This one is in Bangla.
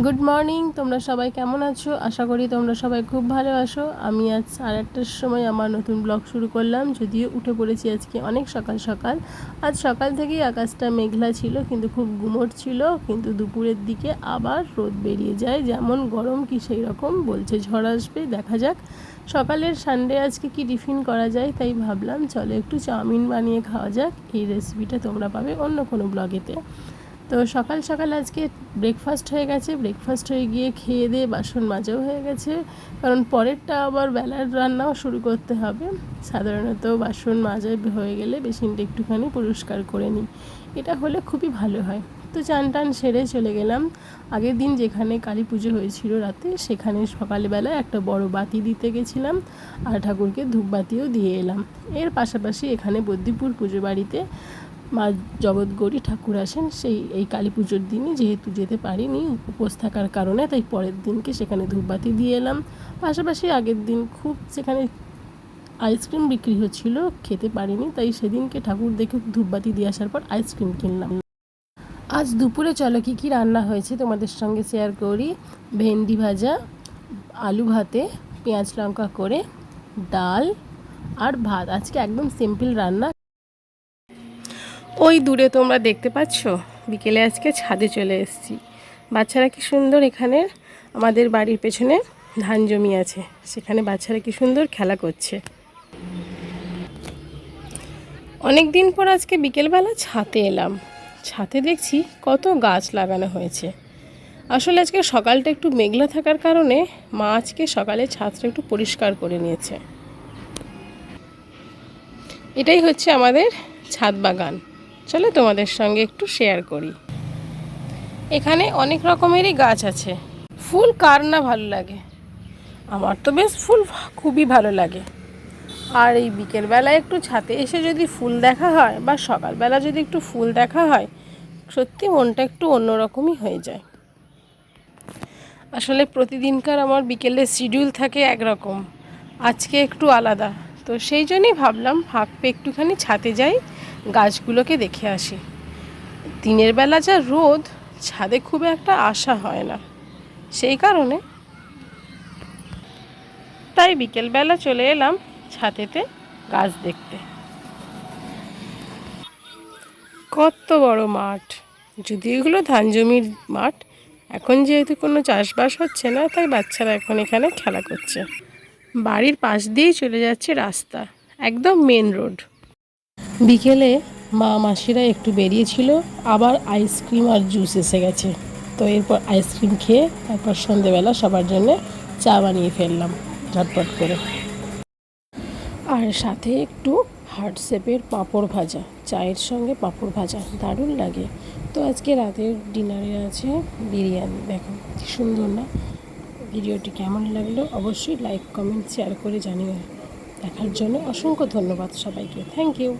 গুড মর্নিং তোমরা সবাই কেমন আছো? আশা করি তোমরা সবাই খুব ভালো আছো। আমি আজ সাড়ে আটটার সময় আমার নতুন ব্লগ শুরু করলাম, যদিও উঠে পড়েছি আজকে অনেক সকাল সকাল। আজ সকাল থেকেই আকাশটা মেঘলা ছিল, কিন্তু খুব গুমোট ছিল, কিন্তু দুপুরের দিকে আবার রোদ বেরিয়ে যায়। যেমন গরম কি সেই রকম, বলছে ঝড় আসবে, দেখা যাক। সকালের সানডে আজকে কি টিফিন করা যায়, তাই ভাবলাম চলো একটু চাউমিন বানিয়ে খাওয়া যাক। এই রেসিপিটা তোমরা পাবে অন্য কোনো ব্লগেতে। তো সকাল সকাল আজকে ব্রেকফাস্ট হয়ে গেছে। ব্রেকফাস্ট হয়ে গিয়ে খেয়ে দিয়ে বাসন মাজাও হয়ে গেছে। কারণ পরেরটা আবার বেলার রান্নাও শুরু করতে হবে। সাধারণত বাসন মাজা হয়ে গেলে বেসিনটা একটুখানি পরিষ্কার করে নিই। এটা হলে খুবই ভালো হয়। তো চান টান সেরে চলে গেলাম। আগের দিন যেখানে কালী পুজো হয়েছিল রাতে, সেখানে সকালবেলা একটা বড় বাতি দিতে গেছিলাম আর ঠাকুরকে ধূপবাতিও দিয়ে এলাম। এর পাশাপাশি এখানে বদ্যিপুর পুজো বাড়িতে মা জগৎগৌরী ঠাকুর আসেন, সেই, এই কালী পুজোর দিনই যেহেতু যেতে পারিনি, উপোস থাকার কারণে, তাই পরের দিনকে সেখানে ধূপবাতি দিয়ে এলাম। পাশাপাশি আগের দিন খুব সেখানে আইসক্রিম বিক্রি হচ্ছিল, খেতে পারিনি, তাই সেদিনকে ঠাকুর দেখে ধূপবাতি দিয়ে আসার পর আইসক্রিম কিনলাম। আজ দুপুরে চলো, কী কী রান্না হয়েছে তোমাদের সঙ্গে শেয়ার করি? ভেন্ডি ভাজা, আলু ভাতে, পেঁয়াজ লঙ্কা করে, ডাল আর ভাত। আজকে একদম সিম্পল রান্না ওই দূরে তোমরা দেখতে পাচ্ছ? বিকেলে আজকে ছাদে চলে এসেছি। বাচ্চারা কি সুন্দর এখানে? আমাদের বাড়ির পেছনে ধান জমি আছে। সেখানে বাচ্চারা কি সুন্দর খেলা করছে। অনেক দিন পর আজকে বিকেলবেলা ছাতে এলাম। ছাতে দেখছি কত গাছ লাগানো হয়েছে। আসলে আজকে সকালটা একটু মেঘলা থাকার কারণে মা আজকে সকালে ছাদটা একটু পরিষ্কার করে নিয়েছে। এটাই হচ্ছে আমাদের ছাদ বাগান। চলো তোমাদের সঙ্গে একটু শেয়ার করি। এখানে অনেক রকমেরই গাছ আছে। ফুল কার না ভালো লাগে? আমার তো বেশ ফুল খুবই ভালো লাগে। আর এই বিকেলবেলায় একটু ছাতে এসে যদি ফুল দেখা হয় বা সকালবেলা যদি একটু ফুল দেখা হয়, সত্যি মনটা একটু অন্যরকমই হয়ে যায়। আসলে প্রতিদিনকার আমার বিকেলের শিডিউল থাকে একরকম। আজকে একটু আলাদা। তো সেই জন্যই ভাবলাম ফাঁক পে একটুখানি ছাতে যাই। গাছগুলোকে দেখে আসি। দিনের বেলা যা রোদ, ছাদে খুব একটা আশা হয় না। সেই কারণে তাই বিকেলবেলা চলে এলাম ছাতেতে গাছ দেখতে। কত বড় মাঠ। যদি এগুলো ধান জমির মাঠ, এখন যেহেতু কোনো চাষবাস হচ্ছে না, তাই বাচ্চারা এখন এখানে খেলা করছে। বাড়ির পাশ দিয়েই চলে যাচ্ছে রাস্তা, একদম মেন রোড বিকেলে মা মাসিরা একটু বেরিয়েছিল, আবার আইসক্রিম আর জুস এসে গেছে। তো এরপর আইসক্রিম খেয়ে তারপর সন্ধেবেলা সবার জন্য চা বানিয়ে ফেললাম, ঝটপট করে। আর সাথে একটু হার্ট শেপের পাঁপড় ভাজা, চায়ের সঙ্গে পাঁপড় ভাজা, দারুণ লাগে। তো আজকে রাতের ডিনারে আছে বিরিয়ানি। দেখো, কি সুন্দর না? ভিডিওটি কেমন লাগল অবশ্যই লাইক, কমেন্ট, শেয়ার করে জানিও। দেখার জন্য অসংখ্য ধন্যবাদ সবাইকে। Thank you.